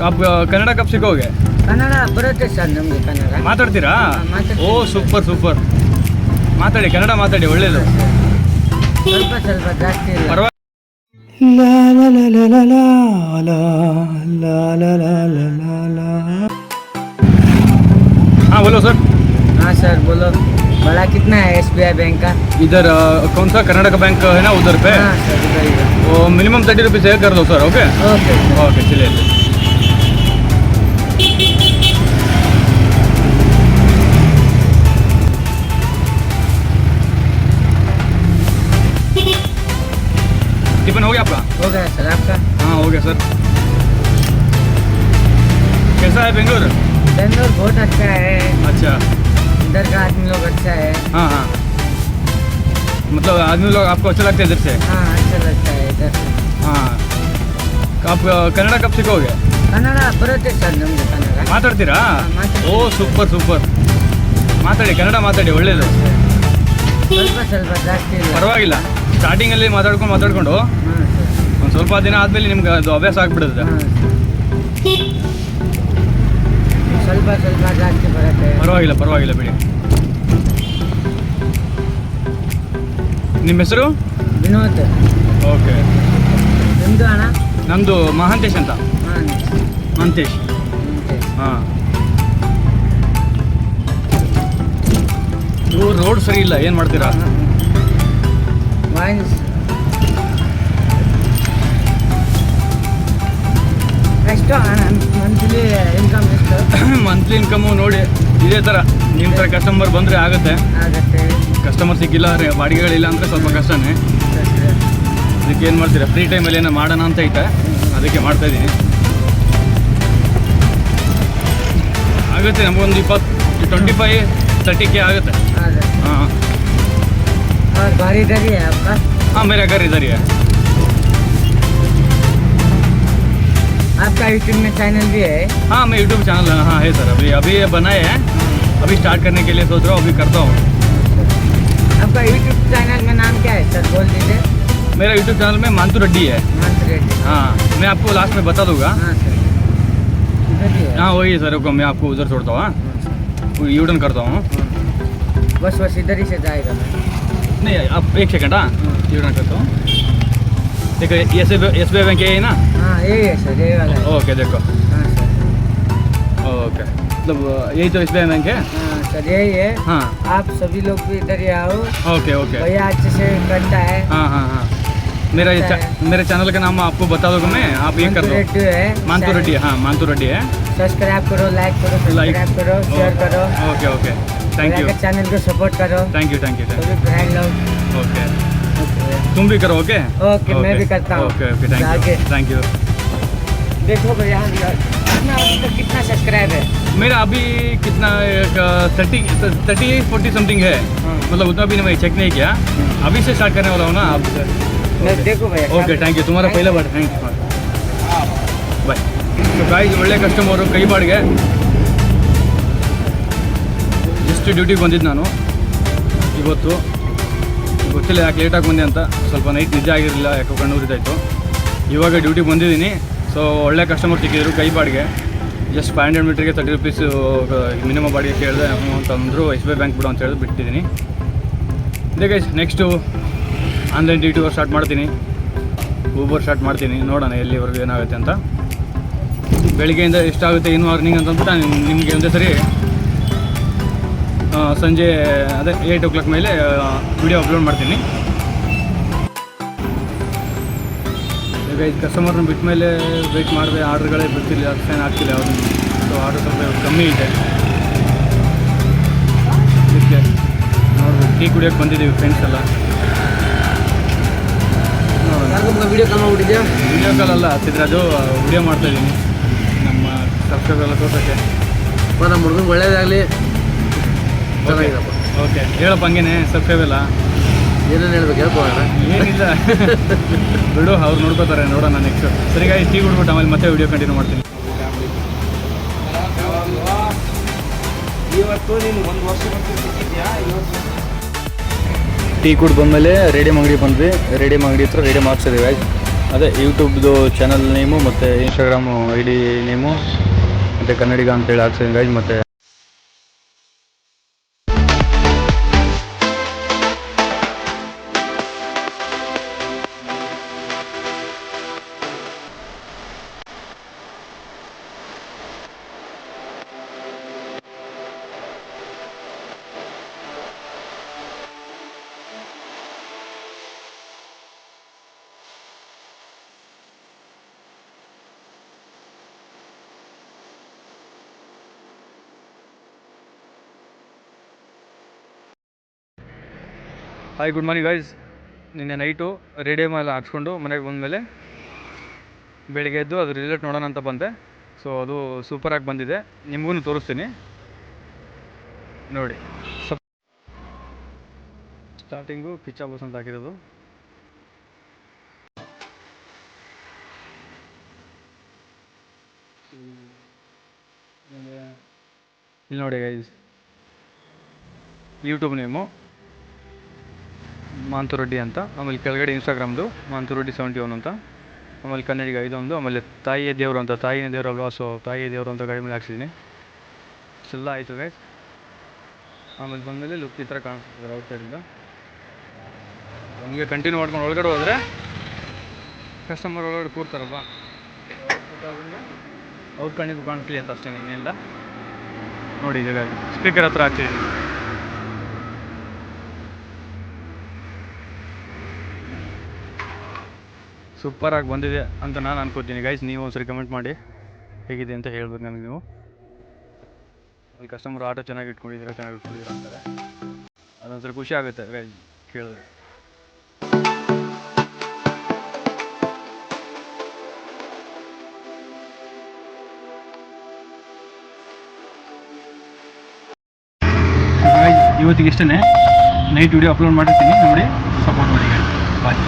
आप ಕನ್ನಡ ಕಪ್ ಸಿಗೋಗೆ ಕನ್ನಡ ಬರುತ್ತೆ ಸರ್ ನಮಗೆ ಕನ್ನಡ ಮಾತಾಡ್ತೀರಾ ಹಾ, ಮಾತಾಡ್ತೀನಿ. ಓ ಸೂಪರ್ ಸೂಪರ್ ಮಾತಾಡಿ ಕನ್ನಡ ಮಾತಾಡಿ ಒಳ್ಳೇದು ಸ್ವಲ್ಪ ಸ್ವಲ್ಪ ಜಾಸ್ತಿ ಇಲ್ಲ ಪರವಾಗಿ हाँ बोलो सर हाँ सर बोलो बड़ा कितना है एस बी आई बैंक का इधर अ, कौन सा कर्नाटक बैंक है ना उधर पे हाँ सर इधर इधर वो मिनिमम थर्टी रुपीज़ है कर दो sir okay okay sir okay चलिए टिफिन हो गया आपका हो गया सर आपका हाँ हो गया सर कैसा है बेंगलोर बेंगलोर बहुत अच्छा है अच्छा इधर का आदमी लोग अच्छा है हाँ हाँ मतलब आदमी लोग आपको अच्छा लगता है इधर से हाँ अच्छा लगता है इधर हाँ आप अ, ಕನ್ನಡ ಕಪ್ ಸಿಗೋಗೆ ಕನ್ನಡ ಬರುತ್ತೆ ಸರ್ ನಮಗೆ ಕನ್ನಡ ಮಾತಾಡ್ತೀರಾ ಮಾತಾಡ್ತೀನಿ. ಓ ಸೂಪರ್ ಸೂಪರ್ ಮಾತಾಡಿ ಕನ್ನಡ ಮಾತಾಡಿ ಒಳ್ಳೇದು ಸ್ವಲ್ಪ ಸ್ವಲ್ಪ ಜಾಸ್ತಿ ಇಲ್ಲ. ಪರವಾಗಿಲ್ಲ. ಸ್ಟಾರ್ಟಿಂಗಲ್ಲಿ ಮಾತಾಡ್ಕೊಂಡು ಮಾತಾಡ್ಕೊಂಡು ಸರ್. ಒಂದು ಸ್ವಲ್ಪ ದಿನ ಆದಮೇಲೆ ನಿಮ್ಗೆ ಅದು ಅಭ್ಯಾಸ ಆಗ್ಬಿಡುತ್ತೆ. ಸ್ವಲ್ಪ ಸ್ವಲ್ಪ ಜಾಸ್ತಿ ಬರುತ್ತೆ. ಪರವಾಗಿಲ್ಲ ಪರವಾಗಿಲ್ಲ ಬಿಡಿ. ನಿಮ್ಮ ಹೆಸರು? ವಿನೋದ್. ಓಕೆ ನಿಮ್ದು ಅಣ್ಣ? ನಮ್ಮದು ಮಹಾಂತೇಶ್ ಅಂತ. ಹಾಂ ಮಹಾಂತೇಶ್. ಹಾಂ. ರೋಡ್ ಸರಿ ಇಲ್ಲ ಏನು ಮಾಡ್ತೀರಾ? ಎಷ್ಟು ಮಂತ್ಲಿ ಇನ್ಕಮ್ ಎಷ್ಟು? ಮಂತ್ಲಿ ಇನ್ಕಮು ನೋಡಿ ಇದೇ ಥರ ನಿಮ್ಮ ಥರ ಕಸ್ಟಮರ್ ಬಂದರೆ ಆಗುತ್ತೆ. ಆಗುತ್ತೆ. ಕಸ್ಟಮರ್ ಸಿಕ್ಕಿಲ್ಲ ಬಾಡಿಗೆಗಳಿಲ್ಲ ಅಂದರೆ ಸ್ವಲ್ಪ ಕಷ್ಟನೇ. ಅದಕ್ಕೆ ಏನು ಮಾಡ್ತೀರಾ? ಫ್ರೀ ಟೈಮಲ್ಲಿ ಏನೋ ಮಾಡೋಣ ಅಂತ ಐತೆ. ಅದಕ್ಕೆ ಮಾಡ್ತಾ ಇದ್ದೀನಿ ಆಗುತ್ತೆ ನಮಗೊಂದು ಇಪ್ಪತ್ತು ಟ್ವೆಂಟಿ ಫೈವ್ ತರ್ಟಿ ಕೆ ಆಗುತ್ತೆ. और घर इधर ही है आपका। हाँ मेरा घर इधर ही है। आपका यूट्यूब में चैनल भी है? हाँ मैं यूट्यूब चैनल हाँ है सर अभी अभी ये बनाए हैं। अभी स्टार्ट करने के लिए सोच रहा हूँ अभी करता हूँ। आपका यूट्यूब चैनल में नाम क्या है सर बोल दीजिए। मेरा यूट्यूब चैनल में मानतू रेड्डी है। रेड्डी। हाँ मैं आपको लास्ट में बता दूँगा। हाँ सर। ही है। हाँ वही है सर रुको मैं आपको उधर छोड़ता हूँ हाँ। यू टर्न करता हूँ। बस बस इधर ही से जाएगा नहीं आप एक सेकंड हाँ। यू करता हूँ। देखो एस एस बी बैंक ये है ना? हाँ यही है सर यही वाला ओके देखो। हाँ ओके मतलब यही तो एस बी आई बैंक है? हाँ सर यही है। हाँ। आप सभी लोग भी इधर ही आओ। ओके ओके भैया अच्छे से करता है। हाँ हाँ हाँ। मेरा ये चा- मेरे चैनल का नाम आपको बता दूँगा मैं आप ये कर दो। मानतू रेड्डी है हाँ मानतू रेड्डी है। सब्सक्राइब करो लाइक करो. सब्सक्राइब करो शेयर करो। Okay okay thank you channel को सपोर्ट करो। Thank you thank you okay तुम भी करो ओके ओके मैं भी करता हूँ। Okay okay thank you thank you देखो भैया कितना कितना सब्सक्राइब है? मेरा अभी कितना एक थर्टी थर्टी फोर्टी समथिंग है। हाँ। मतलब उतना भी मैं चेक नहीं किया। अभी से स्टार्ट करने वाला हूँ ना भैया ಓಕೆ ಥ್ಯಾಂಕ್ ಯು ತುಂಬಾರ ಪೈಲ bot thank you bye so guys ಒಳ್ಳೆ ಕಸ್ಟಮರು ಕೈ ಬಾಡಿಗೆ ಜಸ್ಟ್ ಡ್ಯೂಟಿಗೆ ಬಂದಿದ್ದು ನಾನು. ಇವತ್ತು. ಗೊತ್ತಿಲ್ಲ ಯಾಕೆ ಲೇಟಾಗಿ ಬಂದೆ ಅಂತ ಸ್ವಲ್ಪ ನೈಟ್ ನಿಜ ಆಗಿರಲಿಲ್ಲ ಯಾಕೆ ಕಣ್ಣು ಉರಿದಾಯಿತು ಇವಾಗ ಡ್ಯೂಟಿಗೆ ಬಂದಿದ್ದೀನಿ. ಸೊ ಒಳ್ಳೆ ಕಸ್ಟಮರ್ ಸಿಕ್ಕಿದ್ರು ಕೈ uh, ಬಾಡಿಗೆ ಜಸ್ಟ್ ಫೈವ್ ಹಂಡ್ರೆಡ್ ಮೀಟ್ರಿಗೆ ತರ್ಟಿ ರುಪೀಸು ಮಿನಿಮಮ್ ಬಾಡಿಗೆ ಕೇಳಿದೆ ಅಂತಂದರು ಎಸ್ ಬಿ ಐ ಬ್ಯಾಂಕ್ ಬಿಡು ಅಂತ ಹೇಳಿದ್ರು ಬಿಟ್ಟಿದ್ದೀನಿ. ಇದೇ guys next online D T start ಮಾಡ್ತೀನಿ. ಊಬರ್ ಸ್ಟಾರ್ಟ್ ಮಾಡ್ತೀನಿ. ನೋಡೋಣ ಎಲ್ಲಿವರೆಗೂ ಏನಾಗುತ್ತೆ ಅಂತ. ಬೆಳಿಗ್ಗೆಯಿಂದ ಎಷ್ಟಾಗುತ್ತೆ ಇನ್ನು ಅರ್ನಿಂಗ್ ಅಂತಂದ್ಬಿಟ್ಟು ನಾನು ನಿಮಗೆ ಒಂದೇ ಸರಿ ಸಂಜೆ, ಅದೇ ಏಯ್ಟ್ ಓ ಕ್ಲಾಕ್ ಮೇಲೆ ವಿಡಿಯೋ ಅಪ್ಲೋಡ್ ಮಾಡ್ತೀನಿ. ಈಗ ಇದು ಕಸ್ಟಮರ್ನ ಬಿಟ್ಟ ಮೇಲೆ ವೆಯ್ಟ್ ಮಾಡಿದೆ, ಆರ್ಡ್ರ್ಗಳೇ ಬಿಡ್ತಿಲ್ಲ ಅಷ್ಟೇನು ಆಗ್ತಿಲ್ಲ ಅವ್ರು ಸೊ ಆರ್ಡ್ರ್ ಸ್ವಲ್ಪ ಕಮ್ಮಿ ಇದೆ. ನೋಡ್ಬೋದು ಟೀ ಕುಡಿಯೋಕ್ಕೆ ಬಂದಿದ್ದೀವಿ ಫ್ರೆಂಡ್ಸ್ ಎಲ್ಲ. ವಿಡಿಯೋ ಕಾಲ್ ಅಲ್ಲ ವಿಡಿಯೋ ಕಾಲ್ ಅಲ್ಲ ಸಿದ್ರಾಜು ವಿಡಿಯೋ ಮಾಡ್ತಾ ಇದ್ದೀನಿ. ನಮ್ಮ ಸಬ್ಸ್ಕ್ರೈಬರ್ ಎಲ್ಲ ತೋರ್ಸೋಕ್ಕೆ. ನಮ್ಮ ಹುಡುಗಂಗೆ ಒಳ್ಳೇದಾಗಲಿ. ಓಕೆ ಹೇಳಪ್ಪ ಹಂಗೇನೆ ಸಬ್ಸ್ಕ್ರೈಬ್ ಎಲ್ಲ. ಏನೇನು ಹೇಳ್ಬೇಕು ಹೇಳ್ಕೊಳ್ಳೋಣ ಏನಿಲ್ಲ. ಬಿಡು ಅವ್ರು ನೋಡ್ಕೋತಾರೆ ನೋಡೋಣ ನೆಕ್ಸ್ಟ್ ಸರಿಗಾಗಿ ಟೀ ಕುಡ್ಬಿಟ್ಟು ಆಮೇಲೆ ಮತ್ತೆ ವಿಡಿಯೋ ಕಂಟಿನ್ಯೂ ಮಾಡ್ತೀನಿ. ಇವತ್ತು ನೀನು ಒಂದು ವರ್ಷ ಸಿಕ್ಕಿದ್ಯಾ ಇವತ್ತು ಟೀ ಕುಡ್ ಬಂದಮೇಲೆ ರೇಡಿಯಮ್ ಅಂಗಡಿ ಬಂದ್ವಿ. ರೇಡಿಯಂ ಅಂಗಡಿ ಹತ್ರ ರೇಡಿಯಂ ಹಾಕ್ಸಿದ್ದೀವಿ ಅದೇ ಯೂಟ್ಯೂಬ್ದು ಚಾನಲ್ ನೇಮು ಮತ್ತು ಇನ್ಸ್ಟಾಗ್ರಾಮು ಐ ಡಿ ನೇಮು, ಮತ್ತು ಕನ್ನಡಿಗ ಅಂತೇಳಿ ಹಾಕ್ಸಿದ್ದೀನಿ ಗಾಯ್ಸ್ ಮತ್ತು ಹಾಯ್ ಗುಡ್ ಮಾರ್ನಿಂಗ್ ಗೈಸ್ ನಿನ್ನೆ ನೈಟು ರೇಡಿಯಮ್ ಎಲ್ಲ ಹಾಕ್ಸ್ಕೊಂಡು ಮನೆಗೆ ಬಂದಮೇಲೆ ಬೆಳಿಗ್ಗೆ ಎದ್ದು ಅದು ರಿಸಲ್ಟ್ ನೋಡೋಣ ಅಂತ ಬಂದೆ. ಸೊ ಅದು ಸೂಪರಾಗಿ ಬಂದಿದೆ. ನಿಮಗೂ ತೋರಿಸ್ತೀನಿ. ನೋಡಿ. ಸಪ್ ಸ್ಟಾರ್ಟಿಂಗು ಕಿಚ್ಚ ಬಸ್ ಅಂತ ಹಾಕಿರೋದು. ಇಲ್ಲಿ ನೋಡಿ ಗೈಸ್ ಯೂಟ್ಯೂಬ್ ನೇಮು ಮಾಂತುರೆಡ್ಡಿ ಅಂತ, ಆಮೇಲೆ ಕೆಳಗಡೆ ಇನ್ಸ್ಟಾಗ್ರಾಮ್ದು ಮಾಂತುರೆಡ್ಡಿ ಸೆವೆಂಟಿ ಒನ್ ಅಂತ, ಆಮೇಲೆ ಕನ್ನಡಿಗ ಇದೊಂದು ಆಮೇಲೆ ತಾಯಿಯ ದೇವರು ಅಂತ, ತಾಯಿಯ ದೇವರು ಅಲ್ವಾ? ಸೊ ತಾಯಿಯ ದೇವರು ಅಂತ ಗಾಡಿ ಮೇಲೆ ಹಾಕ್ಸಿದ್ದೀನಿ ಇಷ್ಟೆಲ್ಲ ಆಯಿತು ಗೈಸ್ ಆಮೇಲೆ ಬಂದಮೇಲೆ ಲುಕ್ ಈ ಥರ ಕಾಣಿಸ್ತಿದ್ದಾರೆ ಔಟ್ ಸೈಡಿಂದ ಹಂಗೆ ಕಂಟಿನ್ಯೂ ಮಾಡ್ಕೊಂಡು ಒಳಗಡೆ ಹೋದರೆ ಕಸ್ಟಮರ್ ಒಳಗಡೆ ಕೂರ್ತಾರಪ್ಪ ಅವ್ರ ಕಣ್ಣಿಗೆ ಕಾಣಿಸ್ಲಿ ಅಂತ ಅಷ್ಟೇ ಇಲ್ಲ ನೋಡಿ ಸ್ಪೀಕರ್ ಹತ್ರ ಹಾಕ್ತಿದ್ದೀನಿ ಸೂಪರಾಗಿ ಬಂದಿದೆ ಅಂತ ನಾನು ಅನ್ಕೋತೀನಿ. ಗೈಸ್ ನೀವು ಒಂದ್ಸರಿ ಕಮೆಂಟ್ ಮಾಡಿ ಹೇಗಿದೆ ಅಂತ ಹೇಳ್ಬೇಕು ನನಗೆ ನೀವು. ಅಲ್ಲಿ ಕಸ್ಟಮರ್ ಆಟೋ ಚೆನ್ನಾಗಿ ಇಟ್ಕೊಂಡಿದ್ದೀರಾ ಚೆನ್ನಾಗಿ ಇಟ್ಕೊಂಡಿದ್ದೀರಾ ಅಂತಾರೆ. ಅದೊಂದ್ಸರಿ ಖುಷಿ ಆಗುತ್ತೆ ಗೈಸ್ ಕೇಳಿದ್ರೆ. ಇವತ್ತಿಗೆ ಇಷ್ಟೇ ನೈಟ್ ವಿಡಿಯೋ ಅಪ್ಲೋಡ್ ಮಾಡಿರ್ತೀನಿ. ನೋಡಿ ಸಪೋರ್ಟ್ ಮಾಡಿ ಬಾಯ್